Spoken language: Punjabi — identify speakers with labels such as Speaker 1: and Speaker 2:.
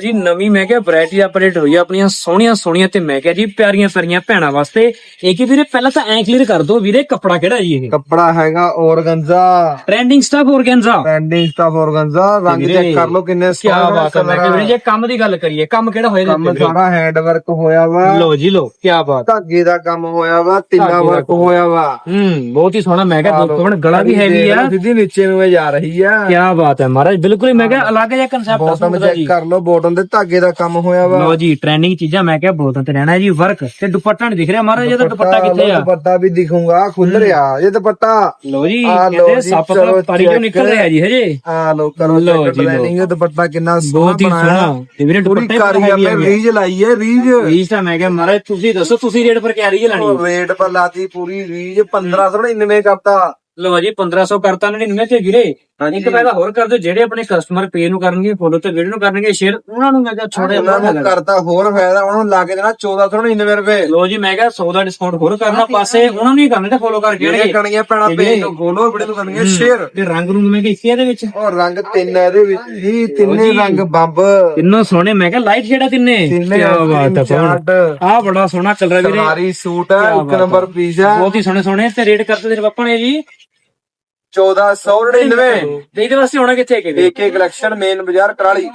Speaker 1: ਲੋ ਜੀ ਨਵੀਂ ਮੈਂ ਕਿਹਾ ਵੈਰਾਈਟੀ ਅਪਡੇਟ ਹੋਈ ਆ ਆਪਣੀਆਂ ਸੋਹਣੀਆਂ ਸੋਹਣੀਆਂ ਤੇ ਮੈਂ ਕਿਹਾ ਜੀ ਪਿਆਰੀਆਂ ਪਿਆਰੀਆਂ ਭੈਣਾਂ ਵਾਸਤੇ। ਇਹ ਕੀ ਵੀਰੇ ਪਹਿਲਾਂ ਤਾਂ ਐਂ ਕਲੀਅਰ ਕਰ ਦੋ ਵੀਰੇ ਕੱਪੜਾ ਕਿਹੜਾ ਜੀ ਇਹ?
Speaker 2: ਕੱਪੜਾ ਹੈਗਾ organza.
Speaker 1: Trending stuff organza.
Speaker 2: Trending stuff organza ਰੰਗ ਚੈੱਕ ਕਰ ਲਓ ਕਿੰਨੇ
Speaker 1: ਕੀ ਬਾਤ ਹੈ ਮੈਂ ਕਿਹਾ ਵੀਰੇ ਜੇ ਕੰਮ ਦੀ ਗੱਲ ਕਰੀਏ ਕੰਮ ਕਿਹੜਾ ਹੋਇਆ
Speaker 2: ਕੰਮ ਸਾਰਾ ਹੈਂਡ ਵਰਕ ਹੋਇਆ ਵਾ।
Speaker 1: ਵੀਰੇ? ਲੋ ਜੀ ਲੋ ਕੀ ਬਾਤ।
Speaker 2: ਧਾਗੇ ਦਾ ਕੰਮ ਹੋਇਆ ਵਾ ਤਿੰਨਾ ਵਰਕ। ਹੋਇਆ ਵਾ।
Speaker 1: ਹੂੰ ਬਹੁਤ ਹੀ ਸੋਹਣਾ ਮੈਂ ਕਿਹਾ
Speaker 2: ਲਓ,
Speaker 1: ਦੋਸਤੋ ਗਲਾ ਵੀ ਹੈਵੀ ਆ
Speaker 2: ਲਓ, ਸਿੱਧੀ ਨੀਚੇ ਨੂੰ ਜਾ ਰਹੀ ਆ।
Speaker 1: ਕੀ ਬਾਤ ਹੈ ਮਹਾਰਾਜ ਬਿਲਕੁਲ ਮੈਂ ਕਿਹਾ ਅਲੱਗ ਜਿਹਾ ਕਨਸੈਪਟ
Speaker 2: ਬੋਟਮ
Speaker 1: ਦਾ
Speaker 2: ਚੈੱਕ
Speaker 1: ਜੀ।
Speaker 2: ਕਰ ਲਓ ਬੋਟਮ ਦੇ ਧਾਗੇ ਦਾ ਕੰਮ ਹੋਇਆ ਵਾ।
Speaker 1: ਲੋ ਜੀ ਟ੍ਰੈਂਡਿੰਗ ਚੀਜ਼ਾਂ ਮੈਂ ਕਿਹਾ ਬੋਲਤਾਂ ਤੇ ਰਹਿਣਾ ਜੀ ਵਰਕ ਤੇ ਦੁਪੱਟਾ ਨਹੀਂ ਦਿਖ ਰਿਹਾ ਮਹਾਰਾਜ ਇਹਦਾ ਦੁਪੱਟਾ ਕਿੱਥੇ ਆ?
Speaker 2: ਦੁਪੱਟਾ ਵੀ ਦਿਖੂਗਾ ਖੁੱਲ ਰਿਹਾ ਇਹ ਦੁਪੱਟਾ।
Speaker 1: ਲੋ ਜੀ ਕਹਿੰਦੇ ਸੱਪ ਦਾ ਪਾਰੀ ਚੋਂ ਨਿਕਲ ਰਿਹਾ ਜੀ ਹਜੇ।
Speaker 2: ਆ ਲੋ ਕਰੋ ਚੈੱਕ। ਟ੍ਰੈਨਿੰਗ ਦੁਪੱਟਾ ਕਿੰਨਾ
Speaker 1: ਬਹੁਤ ਹੀ
Speaker 2: ਸੋਹਣਾ
Speaker 1: ਤੇ ਵੀਰੇ ਦੁਪੱਟੇ
Speaker 2: ਕਾਰੀ ਆਪਣੇ ਰੀਜ ਲਾਈ ਹੈ ਰੀਜ
Speaker 1: ਰੀਜ ਤਾਂ ਮੈਂ ਕਿਹਾ ਮਹਾਰਾਜ ਤੁਸੀਂ ਦੱਸੋ ਤੁਸੀਂ ਰੇਟ ਪਰ ਕਿਆ ਰੀਜ ਲਾਣੀ
Speaker 2: ਰੇਟ ਪਰ ਲਾਤੀ ਪੂਰੀ ਰੀਜ 1599 ਕਰਤਾ।
Speaker 1: ਲੋ ਜੀ 1500 ਕਰਤਾ 99 ਤੇ ਵੀਰੇ ਇੱਕ ਪਹਿਲਾਂ ਹੋਰ ਕਰ ਦਿਓ ਜਿਹੜੇ ਆਪਣੇ ਕਸਟਮਰ ਪੇ ਨੂੰ ਕਰਨਗੇ ਫੋਲੋ ਤੇ ਵੀਡੀਓ ਨੂੰ ਕਰਨਗੇ ਸ਼ੇਅਰ ਉਹਨਾਂ ਨੂੰ ਮੈਂ ਕਿਹਾ ਛੋੜੇ
Speaker 2: ਉਹਨਾਂ ਨੂੰ ਕਰਤਾ ਹੋਰ ਫਾਇਦਾ ਉਹਨਾਂ ਨੂੰ ਲਾ ਕੇ ਦੇਣਾ 1499 ਰੁਪਏ।
Speaker 1: ਲੋ ਜੀ ਮੈਂ ਕਿਹਾ 100 ਦਾ ਡਿਸਕਾਊਂਟ ਹੋਰ ਕਰਨਾ ਪਾਸੇ ਉਹਨਾਂ ਨੂੰ ਹੀ ਕਰਨਾ ਤੇ ਫੋਲੋ ਕਰਕੇ ਜਿਹੜੇ
Speaker 2: ਕਣੀਆਂ ਪੈਣਾ ਪੇਜ ਨੂੰ ਫੋਲੋ ਵੀਡੀਓ ਨੂੰ ਕਰਨਗੇ ਸ਼ੇਅਰ
Speaker 1: ਤੇ ਰੰਗ ਰੂੰਗ ਮੈਂ ਕਿਹਾ ਇਸੇ ਦੇ ਵਿੱਚ?
Speaker 2: ਔਰ ਰੰਗ ਤਿੰਨ ਹੈ ਇਹਦੇ ਵਿੱਚ। ਹੀ ਤਿੰਨੇ ਰੰਗ ਬੰਬ।
Speaker 1: ਕਿੰਨਾ ਸੋਹਣੇ ਮੈਂ ਕਿਹਾ ਲਾਈਟ ਸ਼ੇਡ ਆ ਤਿੰਨੇ?
Speaker 2: ਤਿੰਨੇ
Speaker 1: ਕਿਆ ਬਾਤ ਹੈ
Speaker 2: ਚਾਰਟ
Speaker 1: ਆ ਬੜਾ ਸੋਹਣਾ ਕਲਰ ਹੈ ਵੀਰੇ।
Speaker 2: ਸਾਰੀ ਸੂਟ ਹੈ ਇੱਕ ਨੰਬਰ ਪੀਸ ਹੈ
Speaker 1: ਬਹੁਤ ਹੀ ਸੋਹਣੇ ਸੋਹਣੇ ਤੇ ਰੇਟ ਕਰਦੇ ਤੇਰੇ ਪਾਪਾ ਨੇ ਜੀ।
Speaker 2: 1499
Speaker 1: ਤੇ ਇਹਦੇ ਵਾਸਤੇ ਹੋਣਾ ਕਿੱਥੇ ਕਿ
Speaker 2: ਏਕੇ ਕਲੈਕਸ਼ਨ ਮੇਨ ਬਾਜ਼ਾਰ ਕਰਾਲੀ।